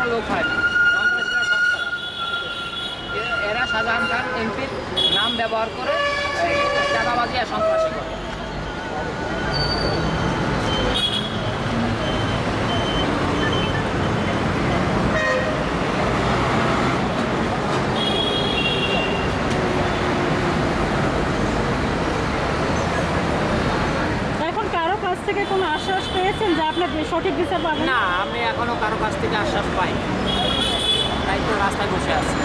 কোনো লোক হয়। না এরা শাহজাহান খান এমপির নাম ব্যবহার করে চাঁদাবাজি আর সন্ত্রাসী করে। থেকে কোনো আশ্বাস পেয়েছে যে আপনার সঠিক বিচার পাবেন না, আমি এখনও কারও কাছ থেকে আশ্বাস পাই তাই তো রাস্তায় বসে আছি।